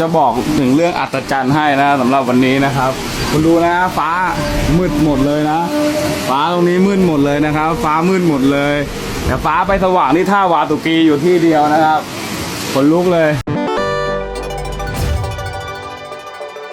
จะบอกถึงเรื่องอัศจรรย์ให้นะสำหรับวันนี้นะครับ คุณดูนะฟ้ามืดหมดเลยนะ ฟ้าตรงนี้มืดหมดเลยนะครับ ฟ้ามืดหมดเลยแต่ฟ้าไปสว่างที่ท่าวาตุกีอยู่ที่เดียวนะครับขนลุกเลย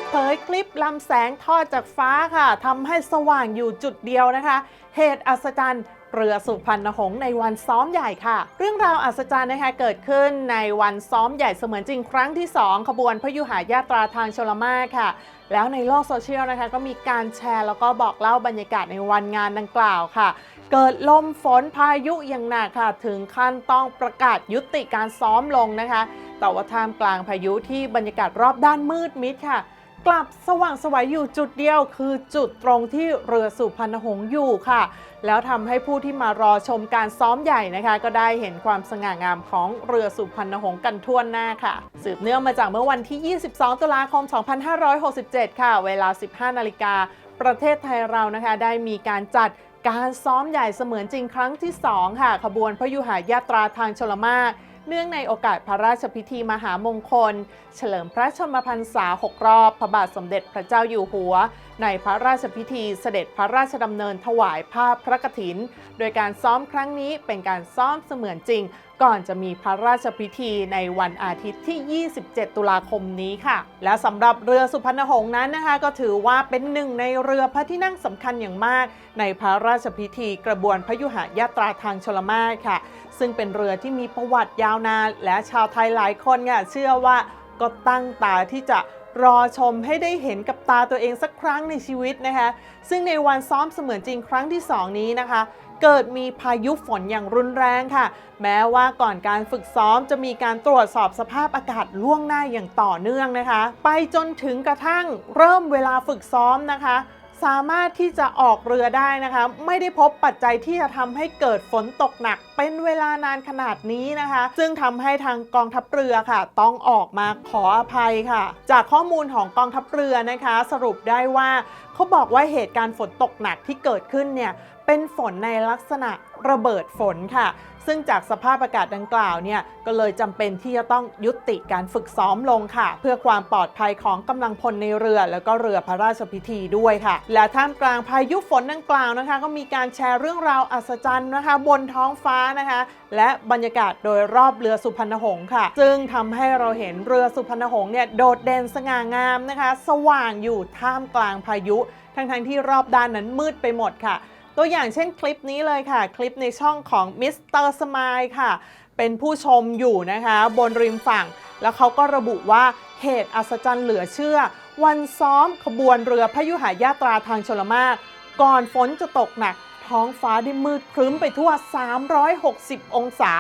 เผยคลิปลำแสงทอดจากฟ้าค่ะทำให้สว่างอยู่จุดเดียวนะคะ เหตุอัศจรรย์ เรือสุพรรณหงษ์ในวันซ้อมใหญ่ค่ะ เรื่องราวอัศจรรย์นะคะเกิดขึ้นในวันซ้อมใหญ่เสมือนจริงครั้งที่ 2 ขบวนพยุหายาตราทางชลมาค่ะ แล้วในโลกโซเชียลนะคะก็มีการแชร์แล้วก็บอกเล่าบรรยากาศในวันงานดังกล่าวค่ะ เกิดลมฝนพายุอย่างหนักค่ะ ถึงขั้นต้องประกาศยุติการซ้อมลงนะคะ แต่ว่าท่ามกลางพายุที่บรรยากาศรอบด้านมืดมิดค่ะ กลับสว่างสวัยอยู่จุดเดียว คือจุดตรงที่เรือสุพรรณหงษ์อยู่ค่ะ แล้วทำให้ผู้ที่มารอชมการซ้อมใหญ่นะคะ ก็ได้เห็นความสง่างามของเรือสุพรรณหงษ์กันทั่วหน้าค่ะ สืบเนื่องมาจากเมื่อวันที่ 22 ตุลาคม 2567 ค่ะ เวลา 15 นาฬิกาประเทศไทยเรานะคะได้มีการจัดการซ้อมใหญ่เสมือนจริงครั้งที่ 2 ค่ะ ขบวนพระยุหายาตราทางชลมาร เนื่องในโอกาสพระราชพิธีมหามงคล เฉลิมพระชนมพรรษา 6 รอบ พระบาทสมเด็จพระเจ้าอยู่หัว ในพระราชพิธีเสด็จพระราชดำเนินถวายภาพพระกฐิน โดยการซ้อมครั้งนี้เป็นการซ้อมเสมือนจริง ก่อนจะมีพระราชพิธีในวันอาทิตย์ที่ 27 ตุลาคมนี้ค่ะ และสำหรับเรือสุพรรณหงษ์นั้นนะคะ ก็ถือว่าเป็นหนึ่งในเรือพระที่นั่งสำคัญอย่างมาก ในพระราชพิธีกระบวนพยุหายาตราทางชลมาศค่ะ ซึ่งเป็นเรือที่มีประวัติยาวนาน และชาวไทยหลายคนเนี่ยเชื่อว่าก็ตั้งตาที่จะรอชมให้ได้เห็นกับตาตัวเองสักครั้งในชีวิตนะคะ ซึ่งในวันซ้อมเสมือนจริงครั้งที่ 2 นี้นะคะ เกิดมีพายุฝนอย่างรุนแรงค่ะ แม้ว่าก่อนการฝึกซ้อมจะมีการตรวจสอบสภาพอากาศล่วงหน้าอย่างต่อเนื่องนะคะ ไปจนถึงกระทั่งเริ่มเวลาฝึกซ้อมนะคะ สามารถที่จะออกเรือได้นะคะ ไม่ได้พบปัจจัยที่จะทำให้เกิดฝนตกหนัก เป็นเวลานานขนาดนี้นะคะ ซึ่งทำให้ทางกองทัพเรือค่ะ ต้องออกมาขออภัยค่ะ จากข้อมูลของกองทัพเรือนะคะ สรุปได้ว่าเขาบอกว่าเหตุการณ์ฝนตกหนักที่เกิดขึ้นเนี่ยเป็นฝนในลักษณะ ระเบิดฝนค่ะ ซึ่งจากสภาพอากาศดังกล่าวเนี่ยก็เลยจำเป็นที่จะต้องยุติการฝึกซ้อมลงค่ะ เพื่อความปลอดภัยของกำลังพลในเรือ แล้วก็เรือพระราชพิธีด้วยค่ะ และท่ามกลางพายุฝนดังกล่าวนะคะ ก็มีการแชร์เรื่องราวอัศจรรย์นะคะ บนท้องฟ้านะคะ และบรรยากาศโดยรอบเรือสุพรรณหงษ์ค่ะ ซึ่งทำให้เราเห็นเรือสุพรรณหงษ์เนี่ยโดดเด่นสง่างามนะคะ สว่างอยู่ท่ามกลางพายุ ทั้งๆที่รอบด้านนั้นมืดไปหมดค่ะ ตัวอย่างเช่นคลิปนี้เลยค่ะ คลิปในช่องของมิสเตอร์สมายค่ะ เป็นผู้ชมอยู่นะคะ บนริมฝั่ง แล้วเขาก็ระบุว่าเหตุอัศจรรย์เหลือเชื่อ วันซ้อมขบวนเรือพยุหายาตราทางชลมารก่อนฝนจะตกหนักท้องฟ้าได้มืดครึ้มไปทั่ว 360 องศา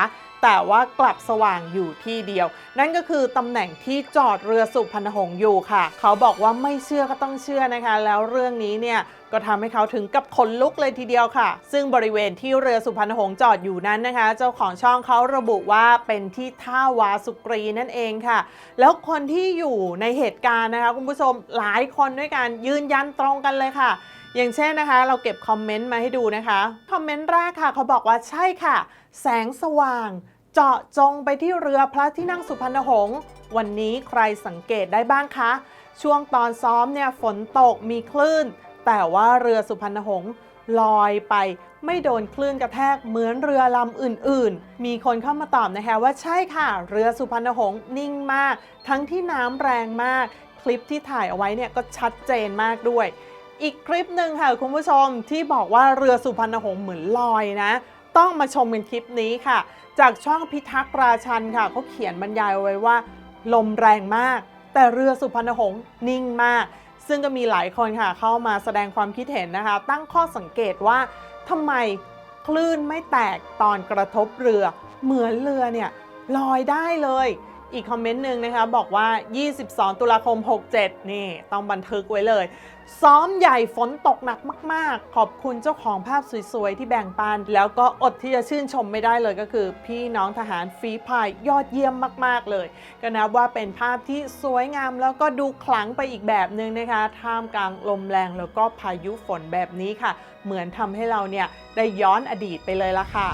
แต่ว่ากลับสว่างอยู่ที่เดียว นั่นก็คือตำแหน่งที่จอดเรือสุพรรณหงษ์อยู่ค่ะ เขาบอกว่าไม่เชื่อก็ต้องเชื่อนะคะ แล้วเรื่องนี้เนี่ยก็ทำให้เขาถึงกับขนลุกเลยทีเดียวค่ะ ซึ่งบริเวณที่เรือสุพรรณหงษ์จอดอยู่นั้นนะคะ เจ้าของช่องเขาระบุว่าเป็นที่ท่าวาสุกรีนั่นเองค่ะ แล้วคนที่อยู่ในเหตุการณ์นะคะคุณผู้ชมหลายคนด้วยกันยืนยันตรงกันเลยค่ะ อย่างเช่นนะคะ เราเก็บคอมเมนต์มาให้ดูนะคะ คอมเมนต์แรกค่ะเขาบอกว่าใช่ค่ะ แสงสว่างเจาะจงไปที่เรือพระที่นั่งสุพรรณหงษ์วันนี้ใครสังเกตได้บ้างคะ ช่วงตอนซ้อมเนี่ยฝนตกมีคลื่น แต่ว่าเรือสุพรรณหงษ์ลอยไปไม่โดนคลื่นกระแทกเหมือนเรือลำอื่นๆ มีคนเข้ามาตอบนะคะว่าใช่ค่ะ เรือสุพรรณหงษ์นิ่งมาก ทั้งที่น้ำแรงมาก คลิปที่ถ่ายเอาไว้เนี่ยก็ชัดเจนมากด้วย อีกคลิปหนึ่งค่ะคุณผู้ชมที่บอกว่าเรือสุพรรณหงษ์เหมือนลอยนะ ต้องมาชมกันคลิปนี้ค่ะ จากช่องพิทักษ์ราชันค่ะเขาเขียนบรรยายไว้ว่า ลมแรงมาก แต่เรือสุพรรณหงษ์นิ่งมาก ซึ่งก็มีหลายคนค่ะ เข้ามาแสดงความคิดเห็นนะคะ ตั้งข้อสังเกตว่าทำไมคลื่นไม่แตกตอนกระทบเรือ เหมือนเรือเนี่ยลอยได้เลย อีกคอมเมนต์หนึ่งนะคะบอกว่า 22 ตุลาคม 67 นี่ต้องบันทึกไว้เลย ซ้อมใหญ่ฝนตกหนักมาก ๆ ขอบคุณเจ้าของภาพสวย ๆ ที่แบ่งปัน แล้วก็อดที่จะชื่นชมไม่ได้เลยก็คือ พี่น้องทหารฝีพายยอดเยี่ยมมาก ๆ เลย ก็นับว่าเป็นภาพที่สวยงามแล้วก็ดูขลังไปอีกแบบหนึ่งนะคะ ท่ามกลางลมแรงแล้วก็พายุฝนแบบนี้ค่ะ เหมือนทำให้เราเนี่ยได้ย้อนอดีตไปเลยละค่ะ